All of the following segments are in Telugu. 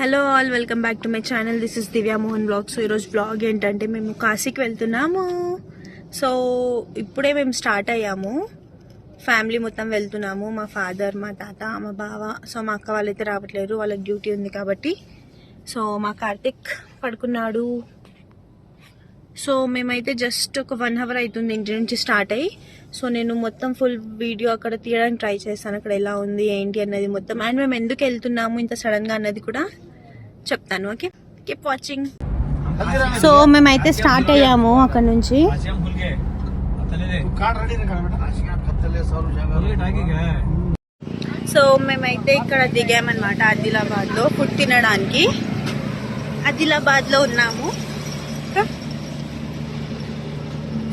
Hello all welcome back to my channel this is Divya Mohan vlog so ఈరోజు బ్లాగ్ ఏంటంటే మేము కాశీకి వెళ్తున్నాము. సో ఇప్పుడే మేము స్టార్ట్ అయ్యాము. ఫ్యామిలీ మొత్తం వెళ్తున్నాము. మా ఫాదర్ మా తాత మా బావ. సో మా అక్క వాళ్ళైతే రావట్లేరు. వాళ్ళకి డ్యూటీ ఉంది కాబట్టి. సో మా కార్తిక్ పడుకున్నాడు. సో మేమైతే జస్ట్ ఒక వన్ అవర్ అవుతుంది ఇంటి నుంచి స్టార్ట్ అయ్యి. సో నేను మొత్తం ఫుల్ వీడియో అక్కడ తీయడానికి ట్రై చేస్తాను అక్కడ ఎలా ఉంది ఏంటి అన్నది మొత్తం. అండ్ మేము ఎందుకు వెళ్తున్నాము ఇంత సడన్గా అన్నది కూడా చెప్తాను ఓకే కీప్ వాచింగ్ సో మేమైతే స్టార్ట్ అయ్యాము అక్కడ నుంచి సో మేమైతే ఇక్కడ దిగామన్నమాట ఆదిలాబాద్లో ఫుడ్ తినడానికి ఆదిలాబాద్లో ఉన్నాము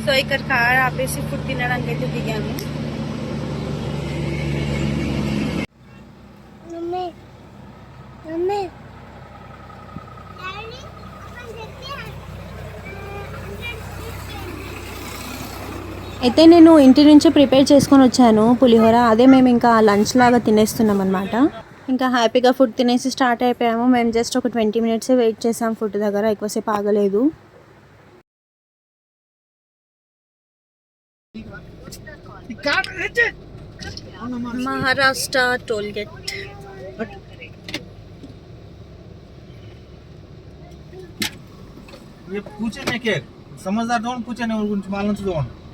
సో ఇక్కడ కార్ ఆపేసి ఫుడ్ తినడానికి అయితే దిగాము అయితే నేను ఇంటి నుంచే ప్రిపేర్ చేసుకొని వచ్చాను పులిహోర. అదే మేము ఇంకా లంచ్ లాగా తినేస్తున్నాం అనమాట ఇంకా హ్యాపీగా ఫుడ్ తినేసి స్టార్ట్ అయిపోయాము. మేము జస్ట్ ఒక ట్వంటీ మినిట్సే వెయిట్ చేసాం ఫుడ్ దగ్గర. ఎక్కువసేపు ఆగలేదు. Maharashtra toll gate. పూచే సమజదార్ పూచే గురించి మాలం చూడండి.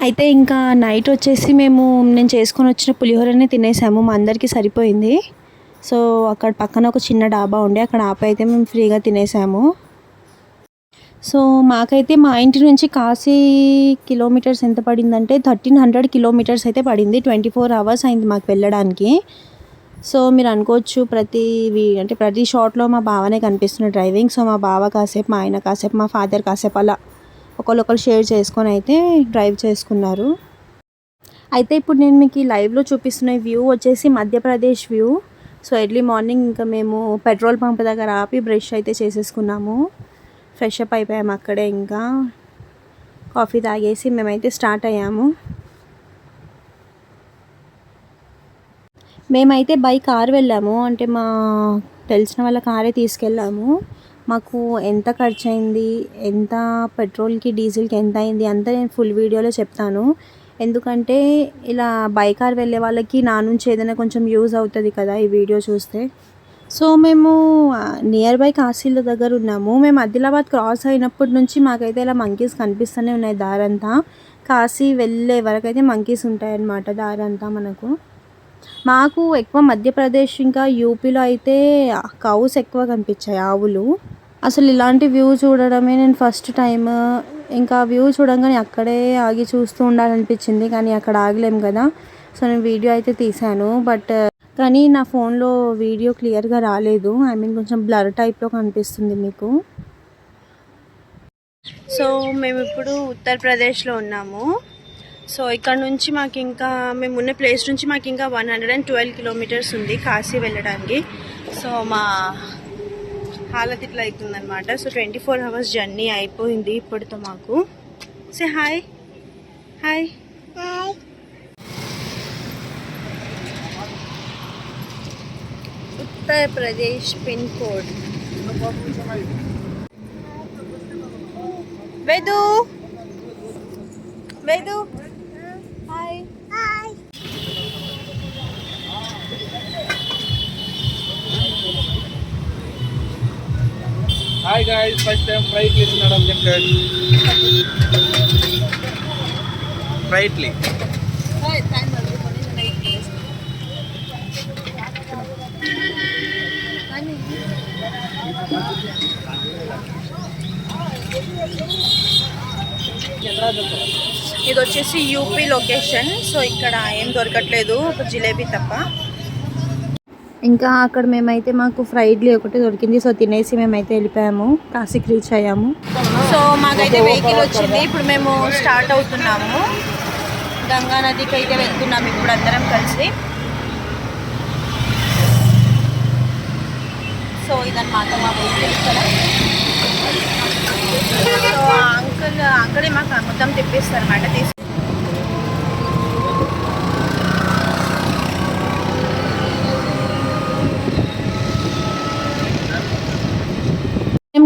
అయితే ఇంకా నైట్ వచ్చేసి మేము నేను చేసుకొని వచ్చిన పులిహోరనే తినేసాము. మా అందరికీ సరిపోయింది. సో అక్కడ పక్కన ఒక చిన్న డాబా ఉండే. అక్కడ ఆపై అయితే మేము ఫ్రీగా తినేసాము. సో మాకైతే మా ఇంటి నుంచి కాశీ కిలోమీటర్స్ ఎంత పడిందంటే థర్టీన్ హండ్రెడ్ కిలోమీటర్స్ అయితే పడింది. ట్వంటీ ఫోర్ అవర్స్ అయింది మాకు వెళ్ళడానికి. సో మీరు అనుకోవచ్చు ప్రతి వీ అంటే ప్రతి షాట్లో మా బావనే కనిపిస్తున్న డ్రైవింగ్. సో మా బావ కాసేపు మా ఆయన కాసేపు మా ఫాదర్ కాసేపు అలా ఒకళ్ళొకరు షేర్ చేసుకొని అయితే డ్రైవ్ చేసుకున్నారు. అయితే ఇప్పుడు నేను మీకు ఈ లైవ్లో చూపిస్తున్న వ్యూ వచ్చేసి Madhya Pradesh view. So early morning ఇంకా మేము పెట్రోల్ పంప్ దగ్గర ఆపి బ్రష్ అయితే చేసేసుకున్నాము. ఫ్రెష్ అప్ అయిపోయాము అక్కడే ఇంకా. కాఫీ తాగేసి మేమైతే స్టార్ట్ అయ్యాము. మేమైతే బై కార్ వెళ్ళాము. అంటే మా తెలిసిన వాళ్ళ కారే తీసుకెళ్ళాము. మాకు ఎంత ఖర్చు అయింది ఎంత పెట్రోల్కి డీజిల్కి ఎంత అయింది అంతా నేను ఫుల్ వీడియోలో చెప్తాను. ఎందుకంటే ఇలా బై కార్ వెళ్ళే వాళ్ళకి నా నుంచి ఏదైనా కొంచెం యూజ్ అవుతుంది కదా ఈ వీడియో చూస్తే. సో మేము నియర్ బై కాశీల దగ్గర ఉన్నాము. మేము ఆదిలాబాద్ క్రాస్ అయినప్పటి నుంచి మాకైతే ఇలా మంకీస్ కనిపిస్తూనే ఉన్నాయి దారంతా. కాశీ వెళ్ళే వరకు అయితే మంకీస్ ఉంటాయన్నమాట దారంతా మనకు. మాకు ఎక్కువ మధ్యప్రదేశ్ ఇంకా యూపీలో అయితే కౌస్ ఎక్కువ కనిపించాయి ఆవులు. అసలు ఇలాంటి వ్యూ చూడడమే నేను ఫస్ట్ టైం ఇంకా వ్యూ చూడంగానే అక్కడే ఆగి చూస్తూ ఉండాలనిపించింది కానీ అక్కడ ఆగలేం కదా. సో నేను వీడియో అయితే తీశాను బట్ కానీ నా ఫోన్లో వీడియో క్లియర్గా రాలేదు. ఐ మీన్ కొంచెం బ్లర్ టైప్లో కనిపిస్తుంది మీకు. సో మేము ఇప్పుడు ఉత్తరప్రదేశ్లో ఉన్నాము. సో ఇక్కడ నుంచి మాకు ఇంకా మేము ఉన్న ప్లేస్ నుంచి మాకు ఇంకా one hundred and twelve kilometers ఉంది కాశీ వెళ్ళడానికి. సో మా హాలత్ ఇట్లా అవుతుందన్నమాట so twenty four hours journey అయిపోయింది ఇప్పటితో మాకు. Say hi hi Uttar Pradesh pin code. Vedu. Vedu. Hi guys first time fry please madam చెప్పాడు. ఫ్రైట్లీ ఇది వచ్చేసి యూపీ లొకేషన్ సో ఇక్కడ ఏం దొరకట్లేదు. ఒక జిలేబీ తప్ప. ఇంకా అక్కడ మేమైతే మాకు ఫ్రైడ్లీ ఒకటి దొరికింది. సో తినేసి మేమైతే వెళ్ళిపోయాము. కాశీకి రీచ్ అయ్యాము. సో మాకైతే వెహికల్ వచ్చింది. ఇప్పుడు మేము స్టార్ట్ అవుతున్నాము. గంగా నదికి అయితే వెళ్తున్నాము ఇప్పుడు అందరం కలిసి. సో ఇదన్నమాట మా వెహికల్ ఇక్కడ. సో ఆ అంకుల్ అక్కడే మాకు మొత్తం తెప్పిస్తారు అన్నమాట తీసుకు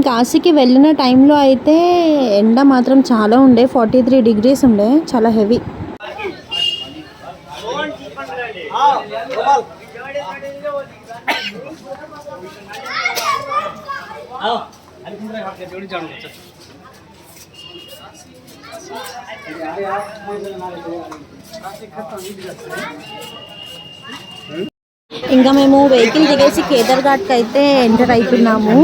కాశీకి వెళ్ళిన టైంలో అయితే ఎండ మాత్రం చాలా ఉండే ఫార్టీ త్రీ డిగ్రీస్ ఉండే చాలా హెవీ ఇంకా మేము వెహికల్ దిగేసి కేదార్ఘాట్కి అయితే ఎంటర్ అవుతున్నాము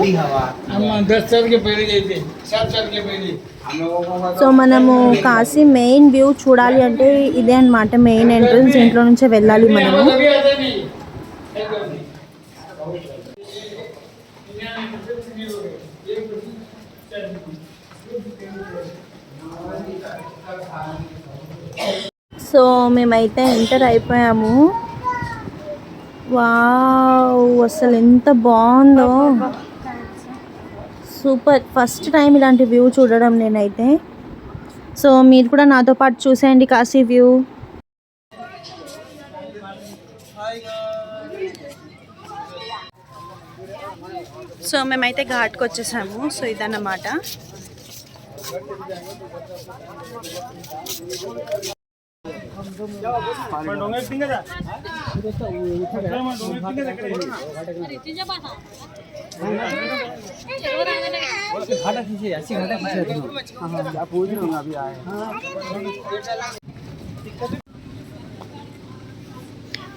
సో మనము కాశీ మెయిన్ వ్యూ చూడాలి అంటే ఇదే అనమాట మెయిన్ ఎంట్రన్స్ ఇంట్లో నుంచే వెళ్ళాలి మనము. సో మేమైతే ఎంటర్ అయిపోయాము. వావ్ అసలు ఎంత బాగుందో. సూపర్. ఫస్ట్ టైం ఇలాంటి వ్యూ చూడడం నేనైతే. సో మీరు కూడా నాతో పాటు చూసేయండి కాశీ వ్యూ. సో మేమైతే ఘాట్కి వచ్చేసాము. సో ఇదన్నమాట.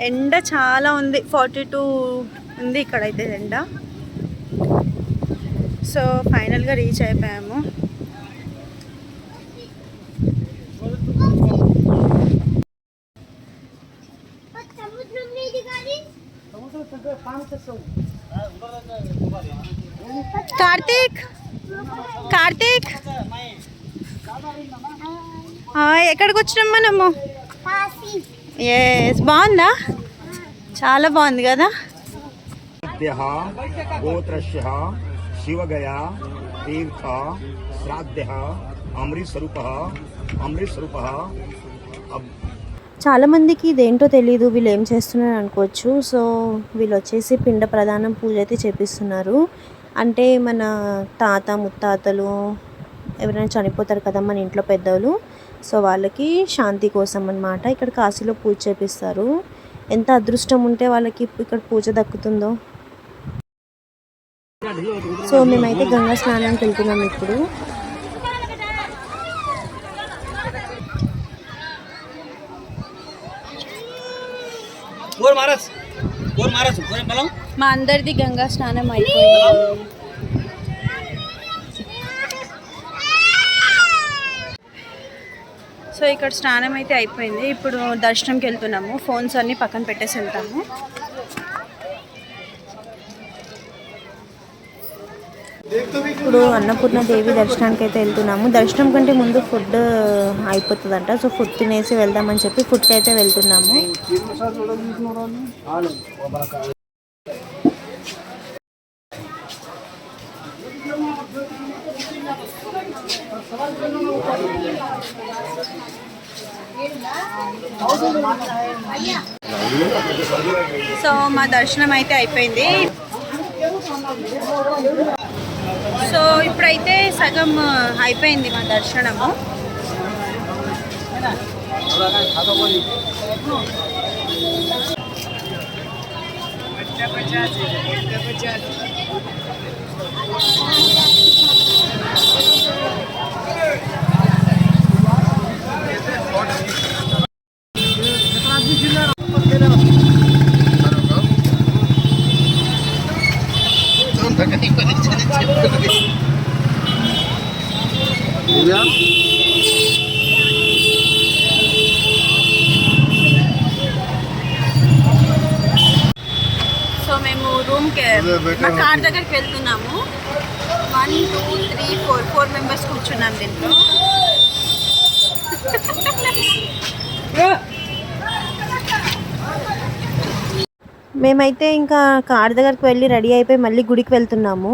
ఎండ చాలా ఉంది ఫార్టీ టూ ఉంది ఇక్కడైతే ఎండ. సో ఫైనల్గా రీచ్ అయిపోయాము సముద్రం మీది కానీ కార్తీక్? కార్తీక్? ఎక్కడికి వచ్చినాం మనము? ఎస్ బాగుందా? చాలా బాగుంది కదా? గోత్రస్య శివగయ తీర్థ శ్రాద్ధ ఇదేంటో తెలియదు వీళ్ళు ఏం చేస్తున్నారు అనుకోవచ్చు. సో వీళ్ళు వచ్చేసి పిండ ప్రధానం పూజ అయితే చేపిస్తున్నారు. అంటే మన తాత ముత్తాతలు ఎవరైనా చనిపోతారు కదా మన ఇంట్లో పెద్దవాళ్ళు సో వాళ్ళకి శాంతి కోసం అనమాట ఇక్కడ కాశీలో పూజ చేపిస్తారు. ఎంత అదృష్టం ఉంటే వాళ్ళకి ఇక్కడ పూజ దక్కుతుందో. సో మేమైతే గంగా స్నానానికి వెళ్తున్నాం ఇప్పుడు. మహారాజ్ మహారాజ్ బలం. మా అందరిది గంగా స్నానం అయిపోయింది. సో ఇక్కడ స్నానం అయితే అయిపోయింది. ఇప్పుడు దర్శనంకి వెళ్తున్నాము. ఫోన్స్ అన్ని పక్కన పెట్టేసి వెళ్తాము. ఇప్పుడు అన్నపూర్ణ దేవి దర్శనానికి అయితే వెళ్తున్నాము. దర్శనం కంటే ముందు ఫుడ్ అయిపోతుందంట. సో ఫుడ్ తినేసి వెళ్దామని చెప్పి ఫుడ్కి అయితే వెళ్తున్నాము. సో మా దర్శనం అయితే అయిపోయింది. సో ఇప్పుడైతే సగం అయిపోయింది మా దర్శనము సో మేము రూమ్కి మా కార్ దగ్గరికి వెళ్తున్నాము. One two three four four members కూర్చున్నాం దీంట్లో. మేమైతే ఇంకా కార్ దగ్గరికి వెళ్ళి రెడీ అయిపోయి మళ్ళీ గుడికి వెళ్తున్నాము.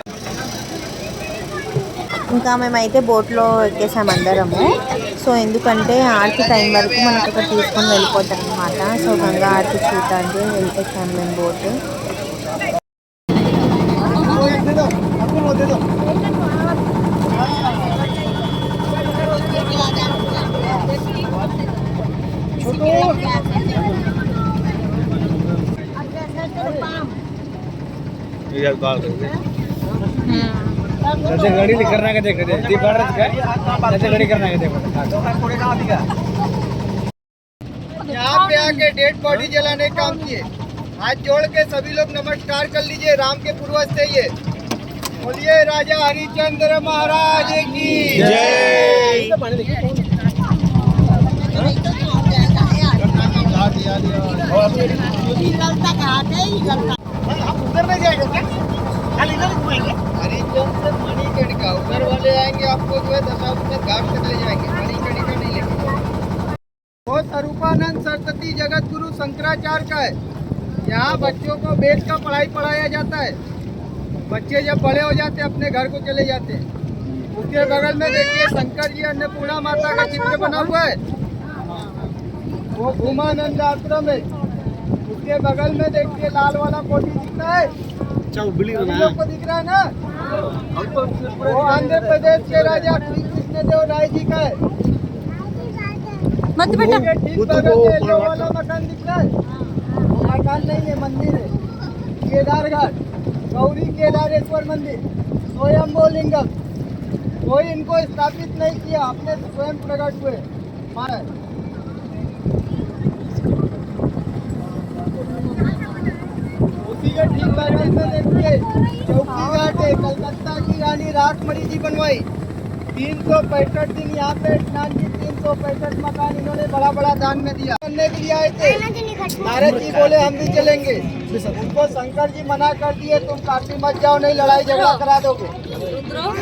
ఇంకా మేమైతే బోట్లో ఎక్కేసాము అందరము. సో ఎందుకంటే ఆర్తి టైం వరకు మనకు అక్కడ తీసుకొని వెళ్ళిపోతాం అనమాట సో గంగా ఆర్తి చూడటానికి వెళ్ళిపోయాము మేము బోట్. जैसे गाड़ी करना के देख दे दीप भारत का जैसे गाड़ी करना के देखो। यहाँ पे आके डेड बॉडी जलाने काम किए। हाथ जोड़ के सभी लोग नमस्कार कर लीजिए राम के पूर्वज थे ये। बोलिए राजा हरिचंद्र महाराज की। जय। हम उधर नहीं जाएँगे क्या? खाली इधर घूमेंगे। हरिचंद्र मणिकर्णिका, उधर वाले आएँगे आपको जो है दशाश्वमेध घाट तक ले जाएँगे। मणिकर्णिका नहीं लेंगे वो स्वरूपानंद सरस्वती जगत गुरु शंकराचार्य का है। यहाँ बच्चों को वेद का पढ़ाई पढ़ाया जाता है। बच्चे जब बड़े हो जाते हैं, अपने घर को चले जाते हैं। उसके बगल में देखिए शंकर जी अन्नपूर्णा माता का चित्र बना हुआ है। वो भूमानंद आश्रम है। उसके बगल में देखिए लाल वाला कोठी दिखता है। सभी लोग को दिख रहा है ना? वो आंध्र प्रदेश के राजा श्री कृष्ण देव राय जी का है। मत बेटा। जो वाला मकान दिख रहा है। वो मकान नहीं है मंदिर है। केदारघाट गौरी केदारेश्वर मंदिर स्वयं लिंगम कोई इनको स्थापित नहीं किया अपने स्वयं प्रकट हुए। महाराज रासमणी जी बनवाई। तीन सौ पैंसठ दिन यहाँ पे स्नान की, तीन सौ पैंसठ मकान इन्होंने बड़ा बड़ा दान में दिया। करने के लिए आए थे। नारद जी बोले, हम भी चलेंगे। उनको शंकर जी मना कर दिए, तुम काफ़ी मत जाओ, नहीं लड़ाई झगड़ा करा दोगे।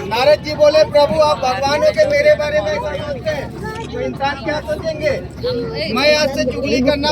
नारद जी बोले, प्रभु, आप भगवान के मेरे बारे में सोचते हैं तो इंसान क्या सोचेंगे? मैं आज से चुगली करना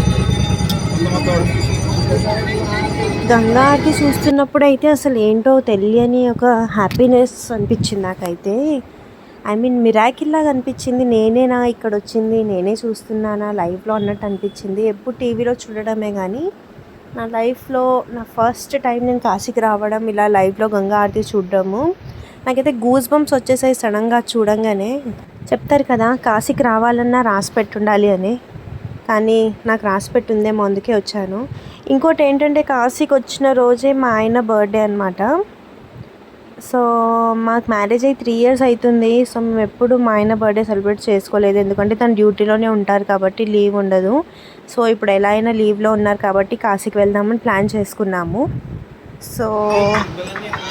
గంగాకి చూస్తున్నప్పుడు అయితే అసలు ఏంటో తెలియని ఒక హ్యాపీనెస్ అనిపించింది నాకైతే. ఐ మీన్ మిరాకిల్ లాగా అనిపించింది. నేనేనా ఇక్కడ వచ్చింది నేనే చూస్తున్నానా? లైవ్లో అన్నట్టు అనిపించింది. ఎప్పుడు టీవీలో చూడడమే కానీ నా లైఫ్లో నా ఫస్ట్ టైం నేను కాశీకి రావడం ఇలా లైవ్లో గంగా ఆరతి చూడడము నాకైతే గూస్ బంప్స్ వచ్చేసాయి సడన్గా చూడంగానే. చెప్తారు కదా కాశీకి రావాలన్నా రాసి పెట్టుండాలి అని. కానీ నాకు రాసి పెట్టుందేమో అందుకే వచ్చాను. ఇంకోటి ఏంటంటే కాశీకి వచ్చిన రోజే మా ఆయన బర్త్డే అనమాట సో మాకు మ్యారేజ్ అయ్యి త్రీ ఇయర్స్ అవుతుంది సో మేము ఎప్పుడు మా ఆయన బర్త్డే సెలబ్రేట్ చేసుకోలేదు. ఎందుకంటే తను డ్యూటీలోనే ఉంటారు కాబట్టి లీవ్ ఉండదు. సో ఇప్పుడు ఎలా అయినా లీవ్లో ఉన్నారు కాబట్టి కాశీకి వెళ్దామని ప్లాన్ చేసుకున్నాము. సో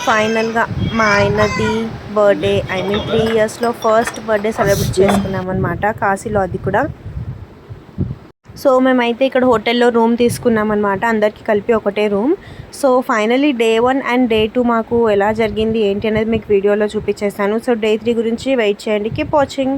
ఫైనల్గా మా ఆయనది బర్త్డే ఐ మీన్ త్రీ ఇయర్స్లో ఫస్ట్ బర్త్డే సెలబ్రేట్ చేసుకున్నాం అనమాట కాశీలో అది కూడా. సో మేమైతే ఇక్కడ హోటల్లో రూమ్ తీసుకున్నాం అనమాట అందరికీ కలిపి ఒకటే room. So finally day one and day two మాకు ఎలా జరిగింది ఏంటి అనేది మీకు వీడియోలో చూపించేస్తాను సో డే త్రీ గురించి వెయిట్ చేయండి. Keep watching.